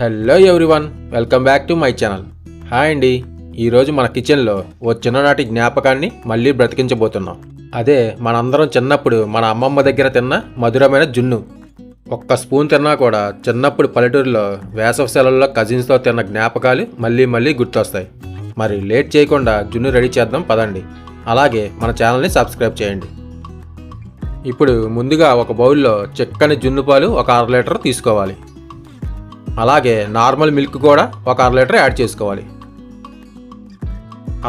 Hello everyone welcome back to my channel hi అండి ఈరోజు మన కిచెన్లో ఓ చిన్ననాటి జ్ఞాపకాన్ని మళ్ళీ బ్రతికించబోతున్నాం. అదే మనందరం చిన్నప్పుడు మన అమ్మమ్మ దగ్గర తిన్న మధురమైన జున్ను. ఒక్క స్పూన్ తిన్నా కూడా చిన్నప్పుడు పల్లెటూరులో వేసవి సెలవుల్లో కజిన్స్తో తిన్న జ్ఞాపకాలు మళ్ళీ మళ్ళీ గుర్తొస్తాయి. మరి లేట్ చేయకుండా జున్ను రెడీ చేద్దాం పదండి. అలాగే మన ఛానల్ని సబ్స్క్రైబ్ చేయండి. ఇప్పుడు ముందుగా ఒక బౌల్లో చిక్కని జున్ను పాలు ఒక అర లీటర్ తీసుకోవాలి. అలాగే నార్మల్ మిల్క్ కూడా ఒక అర లీటర్ యాడ్ చేసుకోవాలి.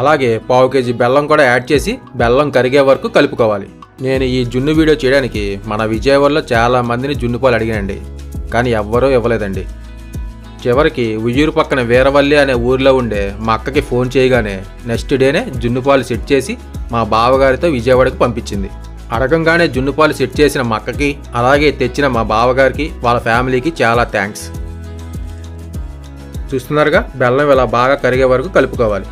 అలాగే పావు కేజీ బెల్లం కూడా యాడ్ చేసి బెల్లం కరిగే వరకు కలుపుకోవాలి. నేను ఈ జున్ను వీడియో చేయడానికి మన విజయవాడలో చాలా మందిని జున్ను పాలు అడిగానండి. కానీ ఎవ్వరూ ఇవ్వలేదండి. చివరికి ఉయ్యూరు పక్కన వీరవల్లి అనే ఊర్లో ఉండే మా అక్కకి ఫోన్ చేయగానే నెక్స్ట్ డేనే జున్ను పాలు సెట్ చేసి మా బావగారితో విజయవాడకు పంపించింది. అడగంగానే జున్ను పాలు సెట్ చేసిన మా అక్కకి అలాగే తెచ్చిన మా బావగారికి వాళ్ళ ఫ్యామిలీకి చాలా థ్యాంక్స్. చూస్తున్నారుగా? బెల్లం ఇలా బాగా కరిగే వరకు కలుపుకోవాలి.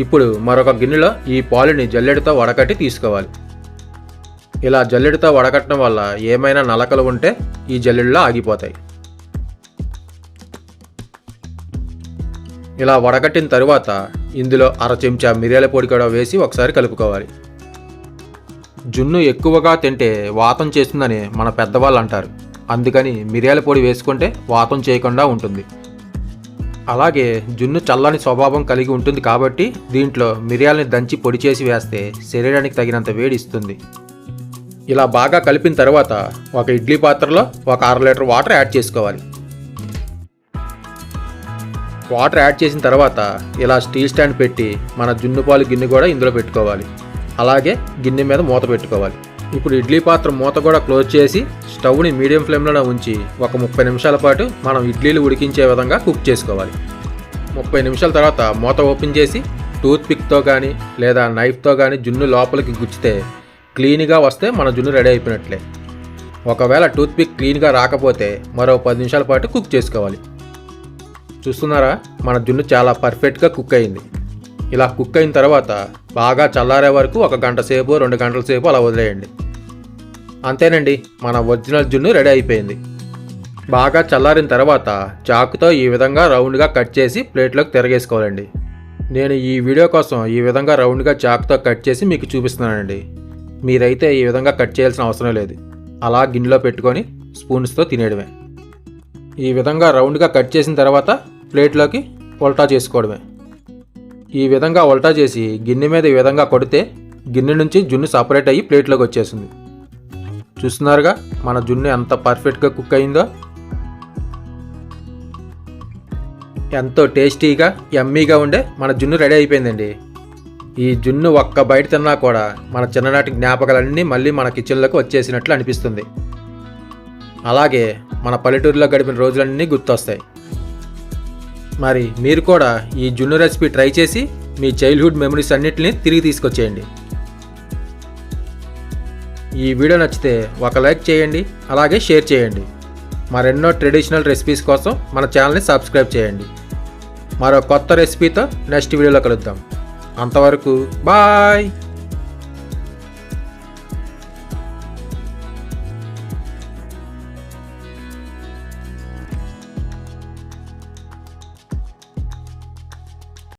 ఇప్పుడు మరొక గిన్నెలో ఈ పాలుని జల్లెడతో వడకట్టి తీసుకోవాలి. ఇలా జల్లెడతో వడకట్టడం వల్ల ఏమైనా నలకలు ఉంటే ఈ జల్లెడలో ఆగిపోతాయి. ఇలా వడకట్టిన తరువాత ఇందులో అర చెంచా మిరియాల పొడి కూడా వేసి ఒకసారి కలుపుకోవాలి. జున్ను ఎక్కువగా తింటే వాతం చేస్తుందని మన పెద్దవాళ్ళు అంటారు. అందుకని మిరియాల పొడి వేసుకుంటే వాతం చేయకుండా ఉంటుంది. అలాగే జున్ను చల్లని స్వభావం కలిగి ఉంటుంది కాబట్టి దీంట్లో మిరియాలని దంచి పొడి చేసి వేస్తే శరీరానికి తగినంత వేడి ఇస్తుంది. ఇలా బాగా కలిపిన తర్వాత ఒక ఇడ్లీ పాత్రలో ఒక అర లీటర్ వాటర్ యాడ్ చేసుకోవాలి. వాటర్ యాడ్ చేసిన తర్వాత ఇలా స్టీల్ స్టాండ్ పెట్టి మన జున్ను పాలు గిన్నె కూడా ఇందులో పెట్టుకోవాలి. అలాగే గిన్నె మీద మూత పెట్టుకోవాలి. ఇప్పుడు ఇడ్లీ పాత్ర మూత కూడా క్లోజ్ చేసి స్టవ్ని మీడియం ఫ్లేమ్లోనే ఉంచి ఒక ముప్పై నిమిషాల పాటు మనం ఇడ్లీలు ఉడికించే విధంగా కుక్ చేసుకోవాలి. ముప్పై నిమిషాల తర్వాత మూత ఓపెన్ చేసి టూత్ పిక్తో కానీ లేదా నైఫ్తో కానీ జున్ను లోపలికి గుచ్చితే క్లీన్గా వస్తే మన జున్ను రెడీ అయిపోయినట్లే. ఒకవేళ టూత్ పిక్ క్లీన్గా రాకపోతే మరో పది నిమిషాల పాటు కుక్ చేసుకోవాలి. చూస్తున్నారా? మన జున్ను చాలా పర్ఫెక్ట్గా కుక్ అయింది. ఇలా కుక్ అయిన తర్వాత బాగా చల్లారే వరకు ఒక గంట సేపు రెండు గంటల సేపు అలా వదిలేయండి. అంతేనండి మన ఒరిజినల్ జున్ను రెడీ అయిపోయింది. బాగా చల్లారిన తర్వాత చాకుతో ఈ విధంగా రౌండ్గా కట్ చేసి ప్లేట్లోకి తిరగేసుకోవాలండి. నేను ఈ వీడియో కోసం ఈ విధంగా రౌండ్గా చాకుతో కట్ చేసి మీకు చూపిస్తున్నానండి. మీరైతే ఈ విధంగా కట్ చేయాల్సిన అవసరం లేదు. అలా గిన్నెలో పెట్టుకొని స్పూన్స్తో తినేయడమే. ఈ విధంగా రౌండ్గా కట్ చేసిన తర్వాత ప్లేట్లోకి ఉల్టా చేసుకోవడమే. ఈ విధంగా ఉల్టా చేసి గిన్నె మీద ఈ విధంగా కొడితే గిన్నె నుంచి జున్ను సపరేట్ అయ్యి ప్లేట్లోకి వచ్చేసింది చూస్తున్నారుగా మన జున్ను ఎంత పర్ఫెక్ట్గా కుక్ అయిందో. ఎంతో టేస్టీగా ఎమ్మీగా ఉండే మన జున్ను రెడీ అయిపోయిందండి. ఈ జున్ను ఒక్క బయట తిన్నా కూడా మన చిన్ననాటి జ్ఞాపకాలన్నీ మళ్ళీ మన కిచెన్లోకి వచ్చేసినట్లు అనిపిస్తుంది. అలాగే మన పల్లెటూరులో గడిపిన రోజులన్నీ గుర్తొస్తాయి. మరి మీరు కూడా ఈ జున్ను రెసిపీ ట్రై చేసి మీ చైల్డ్హుడ్ మెమరీస్ అన్నిటిని తిరిగి తీసుకొచ్చేయండి. ఈ వీడియో నచ్చితే ఒక లైక్ చేయండి అలాగే షేర్ చేయండి. మరెన్నో ట్రెడిషనల్ రెసిపీస్ కోసం మన ఛానల్ని సబ్స్క్రైబ్ చేయండి. మరో కొత్త రెసిపీతో నెక్స్ట్ వీడియోలో కలుద్దాం. అంతవరకు బాయ్!